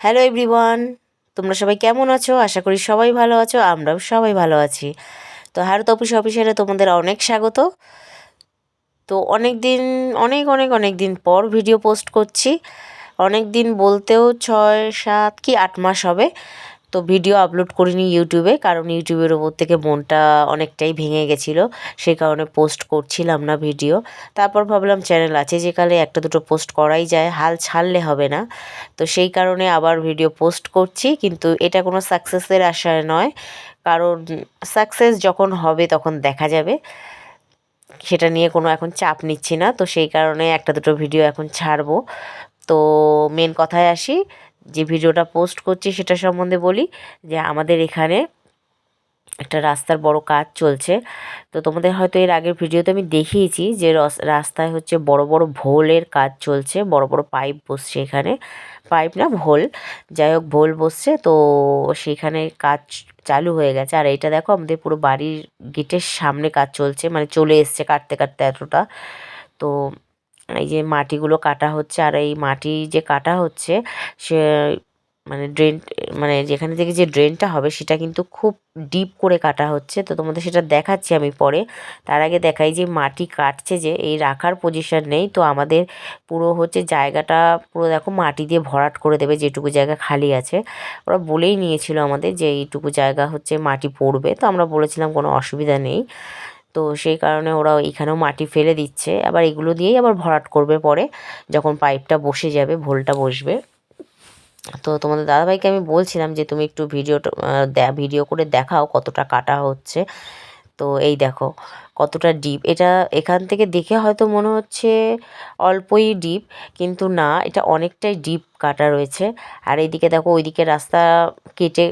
Hello everyone তোমরা সবাই কেমন আছো? আশা করি সবাই ভালো আছো, আমরাও সবাই ভালো আছি। তো হারত অফিস অফিসারে তোমাদের অনেক স্বাগত। তো অনেক দিন অনেক অনেক অনেক দিন পর ভিডিও পোস্ট করছি। অনেক দিন বলতেও ছয়, সাত কি আট মাস হবে। তো ভিডিও আপলোড করিনি ইউটিউবে, কারণ ইউটিউবের ওপর থেকে মনটা অনেকটাই ভেঙে গেছিল সেই কারণে পোস্ট করছিলাম না ভিডিও তারপর ভাবলাম চ্যানেল আছে যে কালে একটা দুটো পোস্ট করাই যায়, হাল ছাড়লে হবে না। তো সেই কারণে আবার ভিডিও পোস্ট করছি, কিন্তু এটা কোনো সাকসেসের আশায় নয়, কারণ সাকসেস যখন হবে তখন দেখা যাবে। সেটা নিয়ে কোনো এখন চাপ নিচ্ছি না, তো সেই কারণে একটা দুটো ভিডিও এখন ছাড়বো। তো মেন কথায় আসি যে ভিডিওটা পোস্ট করছি সেটা সম্বন্ধে বলি যে আমাদের এখানে একটা রাস্তার বড় কাজ চলছে। তো তোমাদের হয়তো এর আগের ভিডিওতে আমি দেখিয়েছি যে রাস্তায় হচ্ছে বড় বড় ভোলের কাজ চলছে, বড় বড় পাইপ বসছে এখানে। পাইপ না, ভোল। যাই হোক, ভোল বসছে, তো সেখানে কাজ চালু হয়ে গেছে। আর এইটা দেখো, আমাদের পুরো বাড়ির গেটের সামনে কাজ চলছে মানে চলে এসছে কাটতে কাটতে এতটা। তো এই যে মাটিগুলো কাটা হচ্ছে আর এই মাটি যে কাটা হচ্ছে, সে মানে ড্রেন মানে যেখানে থেকে যে ড্রেনটা হবে সেটা কিন্তু খুব ডিপ করে কাটা হচ্ছে। তো তোমাদের সেটা দেখাচ্ছি আমি পরে। তার আগে দেখাই যে মাটি কাটছে যে এই রাখার পজিশন নেই, তো আমাদের পুরো হচ্ছে জায়গাটা পুরো দেখো মাটি দিয়ে ভরাট করে দেবে যেটুকু জায়গা খালি আছে। ওরা বলেই নিয়েছিল আমাদের যে এইটুকু জায়গা হচ্ছে মাটি পড়বে, তো আমরা বলেছিলাম কোনো অসুবিধা নেই। তো সেই কারণে ওরা এখানেও মাটি ফেলে দিচ্ছে। আবার এগুলো দিয়েই আবার ভরাট করবে পরে, যখন পাইপটা বসে যাবে, ভোলটা বসবে। তো তোমাদের দাদাভাইকে আমি বলছিলাম যে, তুমি একটু ভিডিওটা ভিডিও করে দেখাও কতটা কাটা হচ্ছে। তো এই দেখো, কতটা ডিপ। এটা এখান থেকে দেখে হয়তো মনে হচ্ছে অল্পই ডিপ, কিন্তু না, এটা অনেকটাই ডিপ কাটা রয়েছে। আর এইদিকে দেখো, ওইদিকে রাস্তা কেটে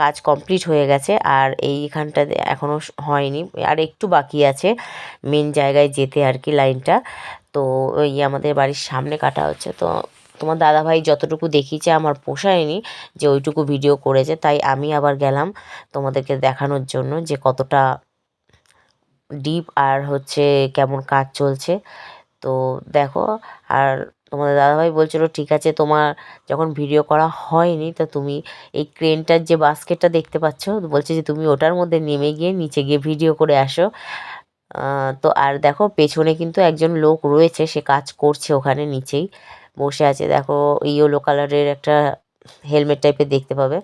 কাজ কমপ্লিট হয়ে গেছে আর এইখানটা এখনও হয়নি, আর একটু বাকি আছে মেন জায়গায় যেতে আর কি লাইনটা। তো ওই আমাদের বাড়ির সামনে কাটা হচ্ছে। তো তোমার দাদাভাই যতটুকু দেখিয়েছে আমার পোষায়নি যে ওইটুকু ভিডিও করেছে, তাই আমি আবার গেলাম তোমাদেরকে দেখানোর জন্য যে কতটা ডিপ আর হচ্ছে কেমন কাজ চলছে। তো দেখো, আর তোমাদের দাদাভাই বলছিল, ঠিক আছে, তোমার যখন ভিডিও করা হয়নি, তা তুমি এই ক্রেনটার যে বাস্কেটটা দেখতে পাচ্ছ, বলছে যে তুমি ওটার মধ্যে নেমে গিয়ে নিচে গিয়ে ভিডিও করে আসো। তো আর দেখো, পেছনে কিন্তু একজন লোক রয়েছে, সে কাজ করছে ওখানে নিচেই, বসে আছে। দেখো ইয়েলো কালারের একটা হেলমেট টাইপের দেখতে পাবে।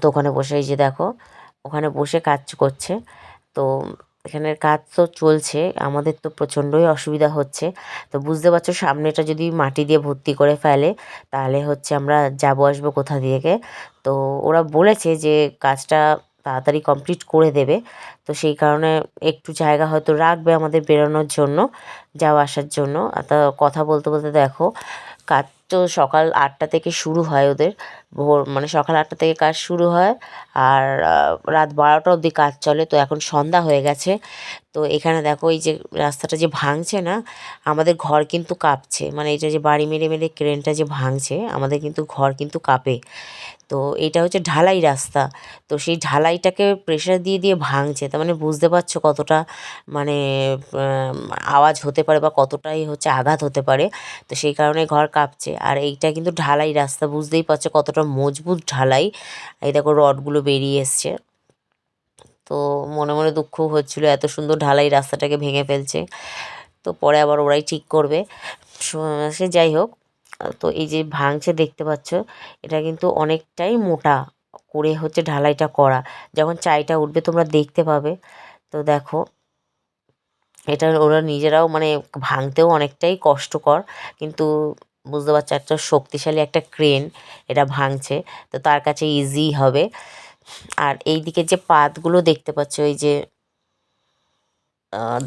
তো ওখানে বসে, এই যে দেখো, ওখানে বসে কাজ করছে। তো এখানের কাজ তো চলছে, আমাদের তো প্রচণ্ডই অসুবিধা হচ্ছে। তো বুঝতে পারছ, সামনেটা যদি মাটি দিয়ে ভর্তি করে ফেলে, তাহলে হচ্ছে আমরা যাব আসব কোথা থেকে তো ওরা বলেছে যে কাজটা তাড়াতাড়ি কমপ্লিট করে দেবে। তো সেই কারণে একটু জায়গা হয়তো রাখবে আমাদের বেরোনোর জন্য, যাওয়া আসার জন্য। তা কথা বলতে বলতে দেখো, কাজ তো সকাল আটটা থেকে শুরু হয় ওদের। ভোর মানে সকাল আটটা থেকে কাজ শুরু হয় আর রাত বারোটা অবধি কাজ চলে। তো এখন সন্ধ্যা হয়ে গেছে। তো এখানে দেখো এই যে রাস্তাটা যে ভাঙছে না, আমাদের ঘর কিন্তু কাঁপছে। মানে এটা যে বাড়ি মেরে মেরে ক্রেনটা যে ভাঙছে, আমাদের কিন্তু ঘর কিন্তু কাঁপে। তো এটা হচ্ছে ঢালাই রাস্তা। তো সেই ঢালাইটাকে প্রেশার দিয়ে দিয়ে ভাঙছে। তার মানে বুঝতে পারছ কতটা মানে আওয়াজ হতে পারে বা কতটাই হচ্ছে আঘাত হতে পারে। তো সেই কারণে ঘর কাঁপছে। আর এইটা কিন্তু ঢালাই রাস্তা, বুঝতেই পারছ কতটা মজবুত ঢালাই। এই দেখো রডগুলো বেরিয়ে এসছে। তো মনে মনে দুঃখ হচ্ছিল এত সুন্দর ঢালাই রাস্তাটাকে ভেঙে ফেলছে। তো পরে আবার ওরাই ঠিক করবে। সে যাই হোক, তো এই যে ভাঙছে দেখতে পাচ্ছ, এটা কিন্তু অনেকটাই মোটা করে হচ্ছে ঢালাইটা করা। যখন চাইটা উঠবে তোমরা দেখতে পাবে। তো দেখো, এটা ওরা নিজেরাও মানে ভাঙতেও অনেকটাই কষ্টকর। কিন্তু বুঝতে পারছ, একটা শক্তিশালী একটা ক্রেন এটা ভাঙছে, তো তার কাছে ইজি হবে। আর এই দিকে যে পাতগুলো দেখতে পাচ্ছ ওই যে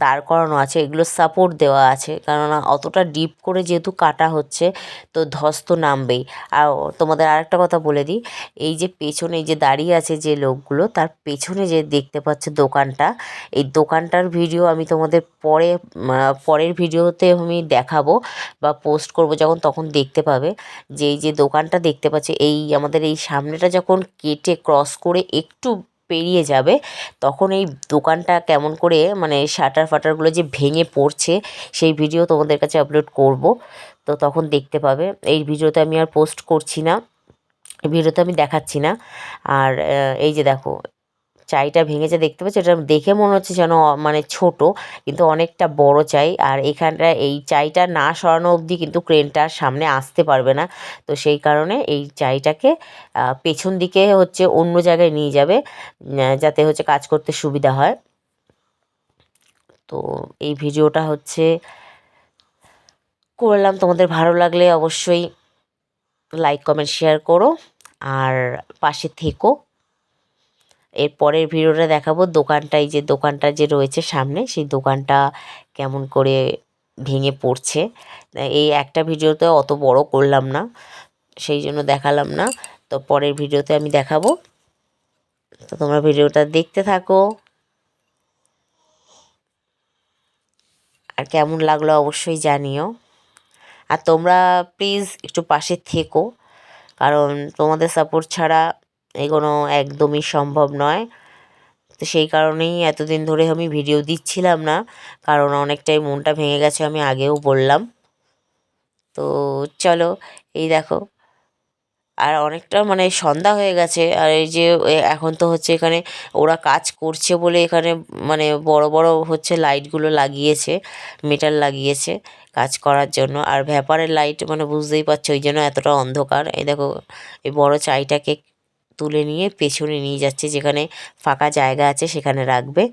দাঁড় করানো আছে, এগুলো সাপোর্ট দেওয়া আছে। কেননা অতটা ডিপ করে যেহেতু কাটা হচ্ছে, তো ধস তো নামবেই। আর তোমাদের আরেকটা কথা বলে দিই, এই যে পেছনে যে দাঁড়িয়ে আছে যে লোকগুলো, তার পেছনে যে দেখতে পাচ্ছে দোকানটা, এই দোকানটার ভিডিও আমি তোমাদের পরে পরের ভিডিওতে আমি দেখাবো বা পোস্ট করব যখন তখন দেখতে পাবে। যে এই যে দোকানটা দেখতে পাচ্ছে, এই আমাদের এই সামনেটা যখন কেটে ক্রস করে একটু পেরিয়ে যাবে, তখন এই দোকানটা কেমন করে মানে শাটার ফাটারগুলো যে ভেঙে পড়ছে, সেই ভিডিও তোমাদের কাছে আপলোড করব। তো তখন দেখতে পাবে, এই ভিডিওতে আমি আর পোস্ট করছি না ভিডিওতে আমি দেখাচ্ছি না। আর এই যে দেখো চাইটা ভেঙেছে, দেখতে পাচ্ছ? এটা দেখে মনে হচ্ছে যেন মানে ছোট, কিন্তু অনেকটা বড় চাই। আর এখানটা এই চাইটা না সরানো অবধি কিন্তু ক্রেনটার সামনে আসতে পারবে না। তো সেই কারণে এই চাইটাকে পেছন দিকে হচ্ছে অন্য জায়গায় নিয়ে যাবে যাতে হচ্ছে কাজ করতে সুবিধা হয়। তো এই ভিডিওটা হচ্ছে করলাম। তোমাদের ভালো লাগলে অবশ্যই লাইক, কমেন্ট, শেয়ার করো। আর পাশে থেকো। এর পরের ভিডিওটা দেখাবো দোকানটা এই যে দোকানটা যে রয়েছে সামনে, সেই দোকানটা কেমন করে ভেঙে পড়ছে। এই একটা ভিডিওতে অত বড় করলাম না, সেই জন্য দেখালাম না। তো পরের ভিডিওতে আমি দেখাবো। তো তোমরা ভিডিওটা দেখতে থাকো। আর কেমন লাগল অবশ্যই জানিও। আর তোমরা প্লিজ একটু পাশে থেকো, কারণ তোমাদের সাপোর্ট ছাড়া এগোনো একদমই সম্ভব নয়। তো সেই কারণেই এতদিন ধরে আমি ভিডিও দিচ্ছিলাম না, কারণ অনেকটাই মনটা ভেঙে গেছে আমি আগেও বললাম। তো চলো, এই দেখো। আর অনেকটা মানে সন্ধ্যা হয়ে গেছে, আর এই যে এখন তো হচ্ছে এখানে ওরা কাজ করছে বলে এখানে মানে বড় বড় হচ্ছে লাইটগুলো লাগিয়েছে মিটার লাগিয়েছে কাজ করার জন্য। আর ভ্যাপারের লাইট মানে বুঝতেই পারছ ওই জন্য এতটা অন্ধকার। এই দেখো, এই বড় চাইটাকে তুলে নিয়ে পেছনে নিয়ে যাচ্ছে, যেখানে ফাঁকা জায়গা আছে সেখানে রাখবে।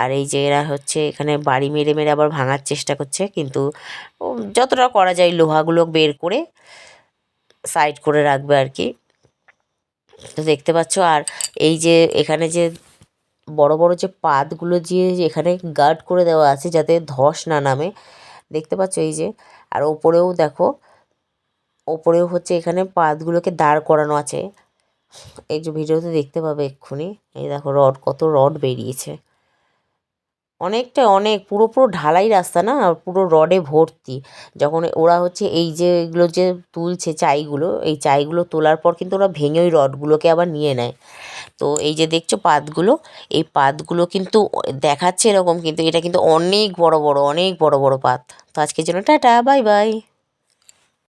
আর এই যে এরা হচ্ছে এখানে বাড়ি মেরে মেরে আবার ভাঙার চেষ্টা করছে, কিন্তু যতটা করা যায় লোহাগুলো বের করে সাইড করে রাখবে আর কি। তো দেখতে পাচ্ছ, আর এই যে এখানে যে বড় বড় যে পাতগুলো যে এখানে গার্ড করে দেওয়া আছে যাতে ধস না নামে, দেখতে পাচ্ছ এই যে। আর ওপরেও দেখো, ওপরেও হচ্ছে এখানে পাতগুলোকে দাঁড় করানো আছে। এই যে ভিডিওতে দেখতে পাবে এক্ষুনি, এই দেখো রড, কত রড বেরিয়েছে। অনেকটা, অনেক, পুরো পুরো ঢালাই রাস্তা না পুরো রডে ভর্তি। যখন ওরা হচ্ছে এই যে এগুলো যে তুলছে চাইগুলো, এই চাইগুলো তোলার পর কিন্তু ওরা ভেঙে ওই রডগুলোকে আবার নিয়ে নেয়। তো এই যে দেখছ পাতগুলো, এই পাতগুলো কিন্তু দেখাচ্ছে এরকম, কিন্তু এটা কিন্তু অনেক বড় বড়, অনেক বড় বড় পাত। তো আজকের জন্য টাটা, বাই বাই।